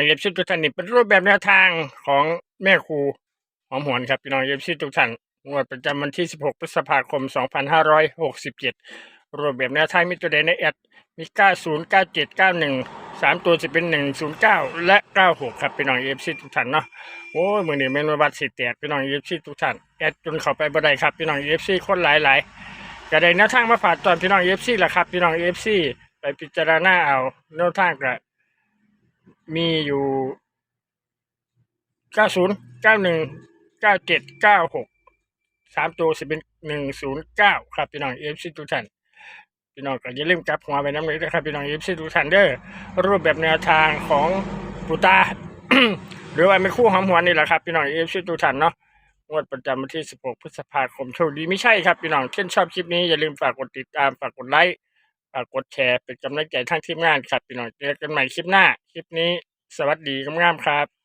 พี่น้องเอฟซีทุกท่านนี่เป็นรูปแบบแนวทางของแม่ครูหอมหวนครับพี่น้องเอฟซีทุกท่านงวดประจำวันที่ 16 พฤษภาคม 2567 รูปแบบแนวทางมีตัวใดในแอดมี 90 97 91 3 ตัวจะเป็น 109 และ 96 ครับพี่น้องเอฟซีทุกท่านเนาะโอ้ยมือนี้แม่นวัดสิแตกพี่น้องเอฟซีทุกท่านแอดจนเข้าไปบ่ได้ครับพี่น้องเอฟซีคนหลายๆก็ได้แนวทางมาฝากตอนพี่น้องเอฟซีละครับพี่น้องเอฟซีไปพิจารณาเอาแนวทางก็ มีอยู่เก้าศูนย์เก้าหนึ่งเก้าเจ็ดเก้าหกสามตัวสิเป็นหนึ่งศูนย์เก้าครับพี่น้องเอฟซีทุกท่านพี่น้องก็อย่าลืมกลับหัวไปน้ำเลยนะครับพี่น้องเอฟซีทุกท่านเด้อรูปแบบแนวทางของปูตา หรือว่าไม่คู่หอมหวนนี่แหละครับพี่น้องเอฟซีทุกท่านเนาะงวดประจำวันที่ 16 พฤษภาคมโชคดีไม่ใช่ครับพี่น้องเช่นชอบคลิปนี้อย่าลืมฝากกดติดตามฝากกดไลค์ ฝากกดแชร์เป็นกำลังใจทั้งทีมงานครับพี่น้องเจอกันใหม่คลิปหน้า คลิปนี้สวัสดีงามๆครับ